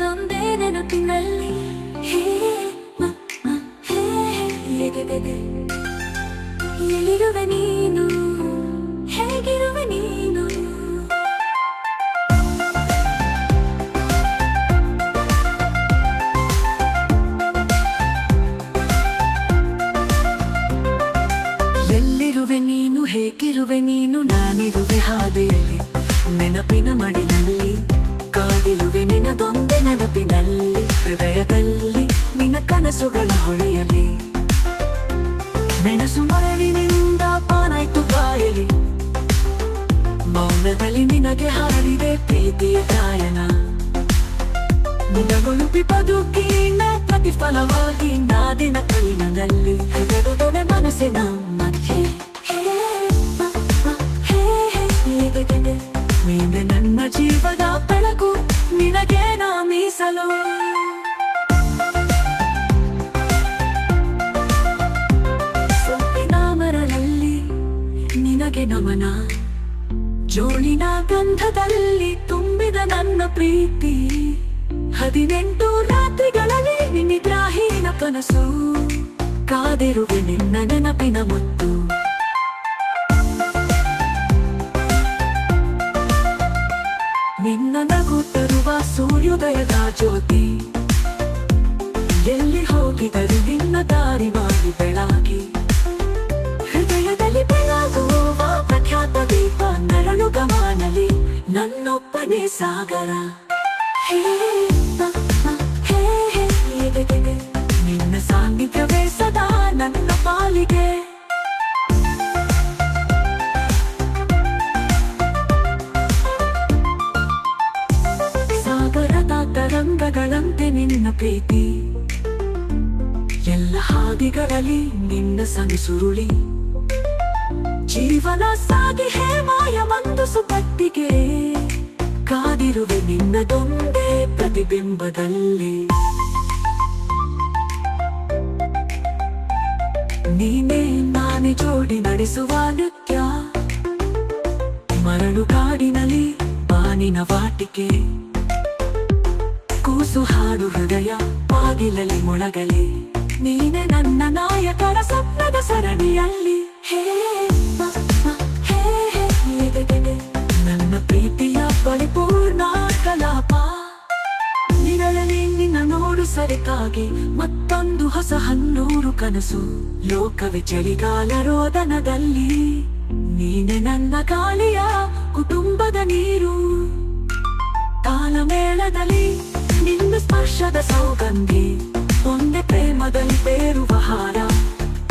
ನಿನ್ನದೊಂದೇ ನೆನಪಿನಲ್ಲಿ. ಎಲ್ಲಿರುವೆ ನೀನು? ಹೇಗಿರುವೆ ನೀನು? ಎಲ್ಲಿರುವೆ ನೀನು? ಹೇಗಿರುವೆ ನೀನು? ನಾನಿರುವೆ ಹಾದಿಯಲ್ಲಿ. ನೆನಪಿನ ಮಡಿಲಲ್ಲಿ ಹೃದಯದಲ್ಲಿ ನಿನ್ನ ಕನಸುಗಳ ಹೊಳೆಯಲಿ ಮೆಣಸು ಮರಳಿನಿಂದ ಪಾನಾಯ್ತು ಬಾಯಲಿ ಮೌನದಲ್ಲಿ ನಿನಗೆ ಹಾರಿದೆ ಪ್ರೀತಿಯ ಗಾಯನ ನಿನಗೊಳುಪಿ ಬದುಕಿನ ಪ್ರತಿಫಲವಾಗಿ ನಾದಿನ ಕೈನಲ್ಲಿ ಹೆದರುದೊಡೆ ಮನಸ್ಸಿನ ಮಧ್ಯೆ ನನ್ನ ಜೀವದ ಬೆಳಕು ನಿನಗೆ ನಿನಗೆ ನಮನ. ಜೋಳಿನ ಗಂಧದಲ್ಲಿ ತುಂಬಿದ ನನ್ನ ಪ್ರೀತಿ. ಹದಿನೆಂಟು ರಾತ್ರಿಗಳಲ್ಲಿ ನಿನ್ನಿದ್ರಾಹೀನ ಕನಸು. ಕಾದಿರುವೆ ನಿನ್ನ ನೆನಪಿನ ಮುತ್ತು. ನಿನ್ನ ನಗು ತರುವ ಸೂರ್ಯೋದಯದ ಜ್ಯೋತಿ. ಎಲ್ಲಿ ಹೋಗಿದರು ನಿನ್ನ ದಾರಿ ಮಾಡಿ ಬೆಳಗಿ. ನನ್ನೊಬ್ಬನೇ ಸಾಗರ. ಹೇ, ಹೇ, ಹೇ. ನಿನ್ನ ಸಾನ್ನಿಧ್ಯವೇ ಸದಾ ನನ್ನ ಪಾಲಿಗೆ. ಸಾಗರದ ತರಂಗಗಳಂತೆ ನಿನ್ನ ಪ್ರೀತಿ. ಎಲ್ಲ ಹಾದಿಗಳಲ್ಲಿ ನಿನ್ನ ಸನಿಸುರುಳಿ. ಜೀವನ ಸಾಗಿ ಹೇಮಾಯ ಮಂದು ಸುಪಟ್ಟಿಗೆ ನಿನ್ನದೊಂದೇ ಪ್ರತಿಬಿಂಬದಲ್ಲಿ. ನೀನೇ ನಾನೇ ಜೋಡಿ ನಡೆಸುವ ನೃತ್ಯ. ಮರಳು ಕಾಡಿನಲ್ಲಿ ಬಾನಿನ ವಾಟಿಕೆ. ಕೂಸು ಹಾಡು ಹೃದಯ ಬಾಗಿಲಲ್ಲಿ ಮೊಳಗಲಿ. ನೀನೆ ನನ್ನ ನಾಯಕರ ಸ್ವಪ್ನದ ಸರಣಿಯಲ್ಲಿ. ಹೇ ಸರಿತಾಗಿ ಮತ್ತೊಂದು ಹೊಸ ಹನ್ನೂರು ಕನಸು. ಲೋಕವೇ ಚಳಿಗಾಲ ರೋದನದಲ್ಲಿ. ನೀನೆ ನನ್ನ ಗಾಳಿಯ ಕುಟುಂಬದ ನೀರು. ಕಾಲಮೇಳದಲ್ಲಿ ನಿನ್ನ ಸ್ಪರ್ಶದ ಸೌಗಂಧಿ. ಒಂದೇ ಪ್ರೇಮದಲ್ಲಿ ಬೇರುವ ಹಾರ.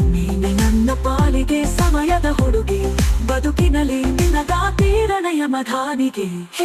ನೀನೆ ನನ್ನ ಪಾಲಿಗೆ ಸಮಯದ ಹುಡುಗಿ. ಬದುಕಿನಲ್ಲಿ ನಿನ್ನ ತೀರಣೆಯ ಮಧಾನಿಗೆ